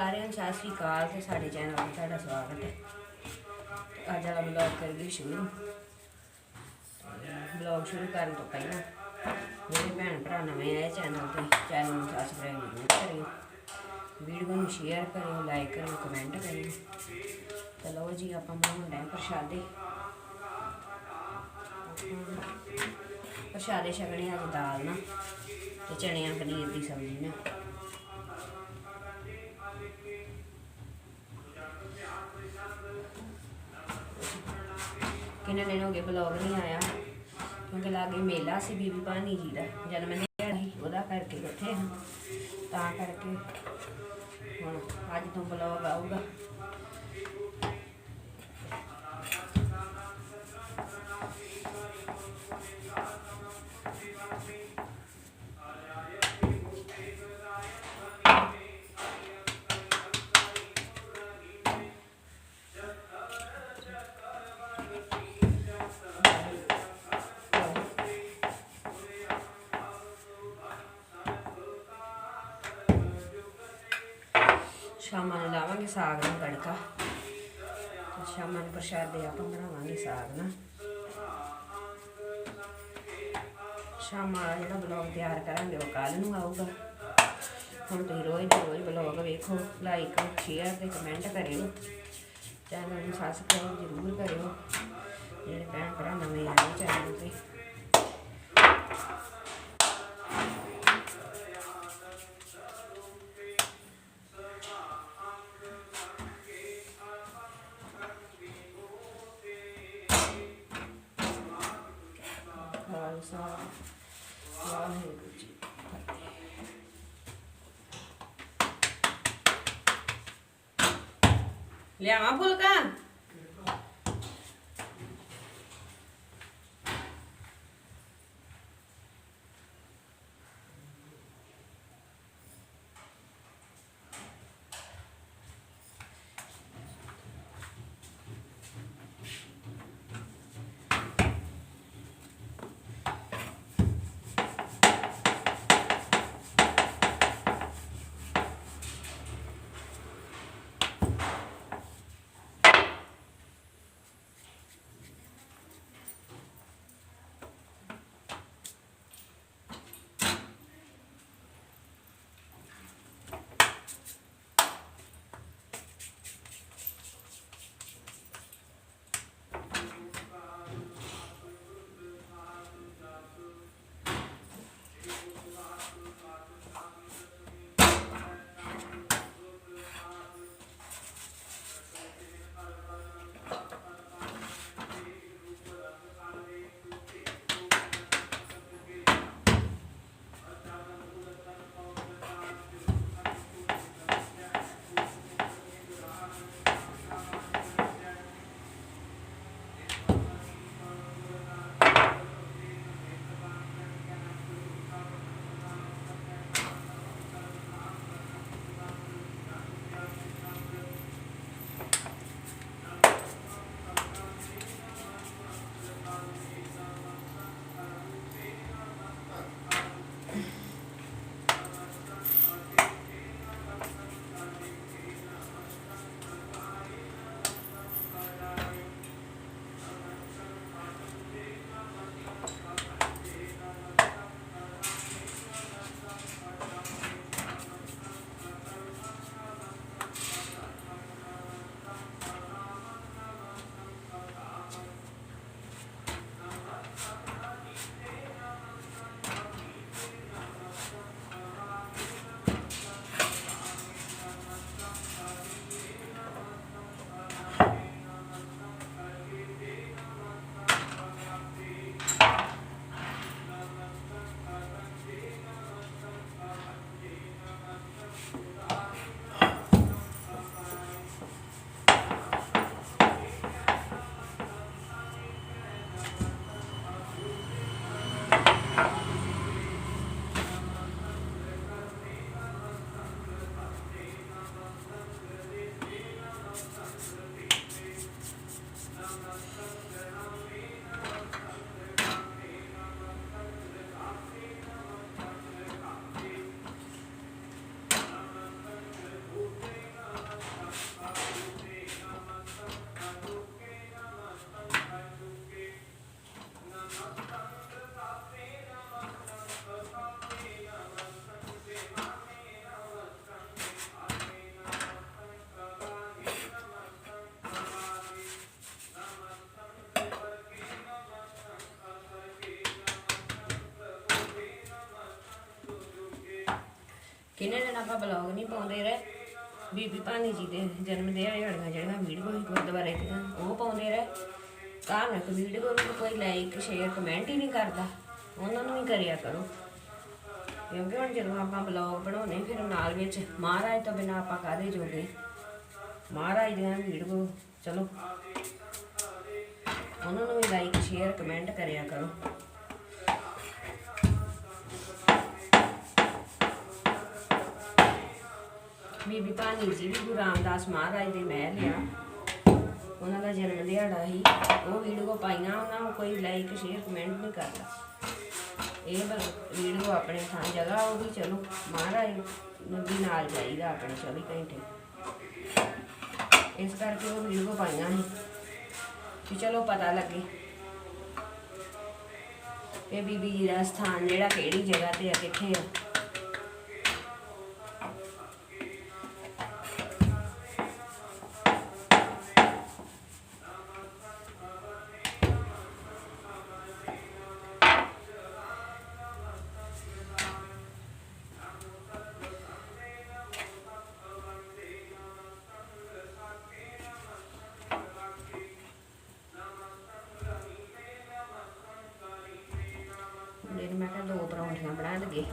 ਸਾਰਿਆਂ ਨੂੰ ਸਤਿ ਸ਼੍ਰੀ ਅਕਾਲ ਤੇ ਸਾਡੇ ਚੈਨਲ ਤੇ ਤੁਹਾਡਾ ਸਵਾਗਤ ਹੈ। ਅੱਜ ਵਾਲਾ ਬਲੌਗ ਕਰੀਏ ਸ਼ੁਰੂ। ਬਲੌਗ ਸ਼ੁਰੂ ਕਰਨ ਤੋਂ ਪਹਿਲਾਂ ਮੇਰੇ ਭੈਣ ਭਰਾ ਨਵੇਂ ਆਏ ਚੈਨਲ ਤੇ, ਚੈਨਲ ਨੂੰ ਸਬਸਕ੍ਰਾਈਬ ਜ਼ਰੂਰ ਕਰਿਓ। ਵੀਡੀਓ ਨੂੰ ਸ਼ੇਅਰ ਕਰਿਓ ਲਾਈਕ ਕਰਿਓ ਕਮੈਂਟ ਕਰਿਓ। ਚਲੋ ਜੀ, ਆਪਾਂ ਬਣਾਉਣ ਡਏ ਪ੍ਰਸ਼ਾਦੇ। ਪ੍ਰਸ਼ਾਦੇ ਛਕਣੇ ਅੱਜ ਦਾਲ ਨਾਲ ਤੇ ਚਣਿਆਂ ਪਨੀਰ ਦੀ ਸਬਜ਼ੀ ਨਾ ਇਹਨਾਂ ਦਿਨ ਹੋ ਗਏ ਬਲੌਗ ਨਹੀਂ ਆਇਆ। ਕਿਉਂਕਿ ਲਾਗੇ ਮੇਲਾ ਸੀ ਬੀਬੀ ਭਾਨੀ ਜੀ ਦਾ। ਜਨਮ ਦਿਨ ਸੀ, ਉਹਦਾ ਕਰਕੇ ਬੈਠੇ ਹਾਂ। ਤਾਂ ਕਰਕੇ ਹੁਣ ਅੱਜ ਤੋਂ ਬਲੌਗ ਆਊਗਾ। ਸ਼ਾਮਾਂ ਨੂੰ ਲਾਵਾਂਗੇ ਸਾਗ ਨੂੰ ਤੜਕਾ ਸ਼ਾਮਾਂ ਨੂੰ ਪ੍ਰਸ਼ਾਦੇ ਆਪਾਂ ਬਣਾਵਾਂਗੇ ਸਾਗ ਨਾਲ ਸ਼ਾਮਾਂ ਵਾਲਾ ਜਿਹੜਾ ਬਲੌਗ ਤਿਆਰ ਕਰਾਂਗੇ ਉਹ ਕੱਲ ਨੂੰ ਆਊਗਾ। ਹੁਣ ਤੁਸੀਂ ਰੋਜ਼ ਦੇ ਰੋਜ਼ ਬਲੌਗ ਵੇਖੋ ਲਾਈਕ ਸ਼ੇਅਰ ਤੇ ਕਮੈਂਟ ਕਰਿਓ। ਚੈਨਲ ਨੂੰ ਸਬਸਕ੍ਰਾਈਬ ਜ਼ਰੂਰ ਕਰਿਓ। ਜਿਹੜੇ ਭੈਣ ਭਰਾ ਨਵੇਂ ਆਏ ਚੈਨਲ ਤੇ 两万不干。ਕਿੰਨੇ ਦਿਨ ਆਪਾਂ ਬਲੌਗ ਨਹੀਂ ਪਾਉਂਦੇ ਰਹੇ? ਬੀਬੀ ਭਾਨੀ ਜੀ ਦੇ ਜਨਮ ਦਿਹਾੜੇ ਵਾਲੀਆਂ ਜਿਹੜੀਆਂ ਵੀਡੀਓ ਗੁਰਦੁਆਰੇ ਦੀਆਂ, ਉਹ ਪਾਉਂਦੇ ਰਹੇ। ਧਾਰਮਿਕ ਵੀਡੀਓ ਨੂੰ ਕੋਈ ਲਾਈਕ ਸ਼ੇਅਰ ਕਮੈਂਟ ਹੀ ਨਹੀਂ ਕਰਦਾ। ਉਹਨਾਂ ਨੂੰ ਵੀ ਕਰਿਆ ਕਰੋ। ਕਿਉਂਕਿ ਹੁਣ ਜਦੋਂ ਆਪਾਂ ਬਲੌਗ ਬਣਾਉਨੇ ਫਿਰ ਨਾਲ ਵਿੱਚ ਮਹਾਰਾਜ ਤੋਂ ਬਿਨਾ ਆਪਾਂ ਕਾਹਦੇ ਜੋਗੇ? ਮਹਾਰਾਜ ਦੀਆਂ ਵੀਡੀਓ ਚਲੋ। ਉਹਨਾਂ ਨੂੰ ਵੀ ਲਾਈਕ ਸ਼ੇਅਰ ਕਮੈਂਟ ਕਰਿਆ ਕਰੋ। ਬੀਬੀ ਭਾਨੀ ਜੀ ਵੀ ਗੁਰੂ ਰਾਮਦਾਸ ਮਹਾਰਾਜ ਦੇ ਮਹਿਲ ਆ। ਉਹਨਾਂ ਦਾ ਜਨਮ ਦਿਹਾੜਾ ਸੀ। ਉਹ ਵੀਡੀਓ ਪਾਈਆਂ, ਉਹਨਾਂ ਨੂੰ ਕੋਈ ਲਾਈਕ ਸ਼ੇਅਰ ਕਮੈਂਟ ਨਹੀਂ ਕਰਦਾ। ਇਹ ਵੀਡੀਓ ਆਪਣੇ ਥਾਂ ਜਗ੍ਹਾ, ਉਹ ਵੀ ਚਲੋ ਮਹਾਰਾਜ ਨੂੰ ਵੀ ਨਾਲ ਜਾਈਦਾ ਆਪਣੇ 24 ਘੰਟੇ। ਇਸ ਕਰਕੇ ਉਹ ਵੀਡੀਓ ਪਾਈਆਂ ਸੀ। ਕਿ ਚਲੋ ਪਤਾ ਲੱਗੇ। ਇਹ ਬੀਬੀ ਜੀ ਦਾ ਸਥਾਨ ਜਿਹੜਾ ਕਿਹੜੀ ਜਗ੍ਹਾ ਤੇ ਆ, ਕਿੱਥੇ ਆ? ਪਰੌਂਠੀਆਂ ਬਣਾ ਲਈਏ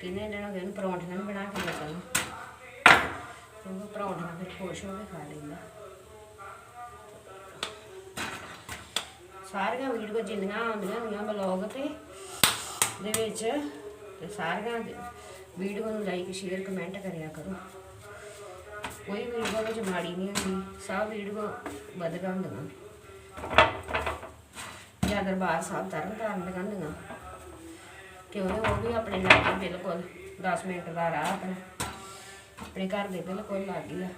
ਕਿੰਨੇ ਦਿਨ ਹੋ ਗਏ ਬਣਾ ਕੇ ਦਿੱਤਾ ਕਿਉਂਕਿ ਪਰੌਂਠੀਆਂ ਫਿਰ ਖੁਸ਼ ਹੋ ਕੇ ਖਾ ਲੈਂਦਾ। ਸਾਰੀਆਂ ਵੀਡੀਓ ਜਿੰਨੀਆਂ ਆਉਂਦੀਆਂ ਹੁੰਦੀਆਂ ਬਲੌਗ ਤੇ, ਦੇ ਵਿੱਚ ਤੇ ਸਾਰੀਆਂ ਵੀਡੀਓ ਨੂੰ ਲਾਈਕ ਸ਼ੇਅਰ ਕਮੈਂਟ ਕਰਿਆ ਕਰੋ। ਕੋਈ ਵੀਡੀਓ ਵਿੱਚ ਮਾੜੀ ਨਹੀਂ ਹੁੰਦੀ, ਸਭ ਵੀਡੀਓ ਵਧੀਆ ਹੁੰਦੀਆਂ ਜਾਂ ਦਰਬਾਰ ਸਾਹਿਬ ਤਰਨ ਤਾਰਨ ਦੀਆਂ ਹੁੰਦੀਆਂ ਕਿਉਂਕਿ ਉਹ ਵੀ ਆਪਣੇ ਲਾਗੇ ਬਿਲਕੁਲ 10 ਮਿੰਟ ਦਾ ਰਾਹ ਆਪਣਾ, ਆਪਣੇ ਘਰ ਦੇ ਬਿਲਕੁਲ ਲਾਗੇ ਆ।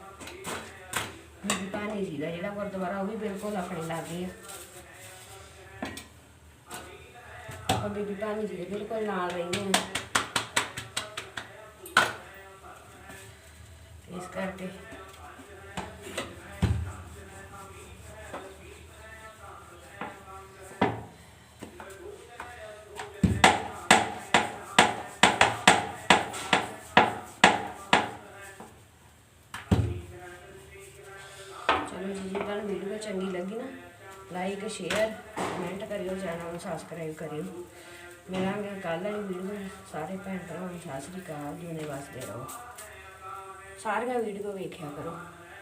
ਬੀਬੀ ਭਾਨੀ ਜੀ ਦਾ ਜਿਹੜਾ ਗੁਰਦੁਆਰਾ, ਉਹ ਵੀ ਬਿਲਕੁਲ ਆਪਣੇ ਲਾਗੇ ਆ। ਆਪਾਂ ਬੀਬੀ ਭਾਨੀ ਜੀ ਦੇ ਬਿਲਕੁਲ ਨਾਲ ਰਹਿੰਦੇ ਆ। ਇਸ ਕਰਕੇ ਚਲੋ ਜੀ ਤੁਹਾਨੂੰ ਵੀਡੀਓ ਚੰਗੀ ਲੱਗੀ ਨਾ ਲਾਈਕ ਸ਼ੇਅਰ ਕਮੈਂਟ ਕਰਿਓ ਚੈਨਲ ਨੂੰ ਸਬਸਕ੍ਰਾਈਬ ਕਰਿਓ। ਮਿਲਾਂਗੇ ਕੱਲ੍ਹ ਵਾਲੀ ਵੀਡੀਓ ਸਾਰੇ ਭੈਣ ਭਰਾਵਾਂ ਨੂੰ ਸਤਿ ਸ੍ਰੀ ਅਕਾਲ ਜੀਨੇ ਵਾਸਤੇ ਰਹੋ। ਸਾਰੀਆਂ ਵੀਡੀਓ ਵੇਖਿਆ ਕਰੋ।